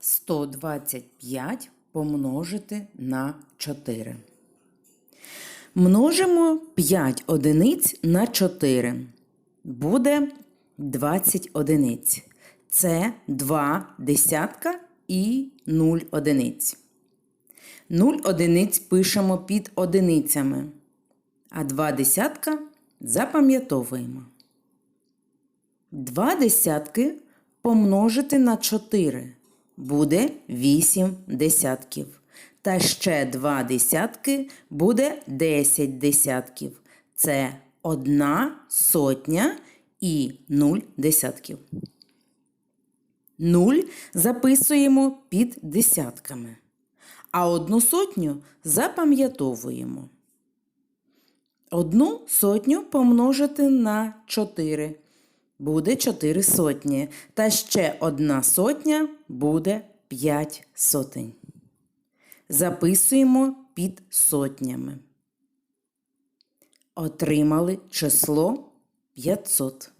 125 помножити на 4. Множимо 5 одиниць на 4. Буде 20 одиниць. Це 2 десятка і 0 одиниць. 0 одиниць пишемо під одиницями, а 2 десятка запам'ятовуємо. 2 десятки помножити на 4 буде 8 десятків. Та ще 2 десятки буде 10 десятків. Це 1 сотня і 0 десятків. 0 записуємо під десятками, а одну сотню запам'ятовуємо. Одну сотню помножити на 4 буде 4 сотні. Та ще одна сотня буде 5 сотень. Записуємо під сотнями. Отримали число 500.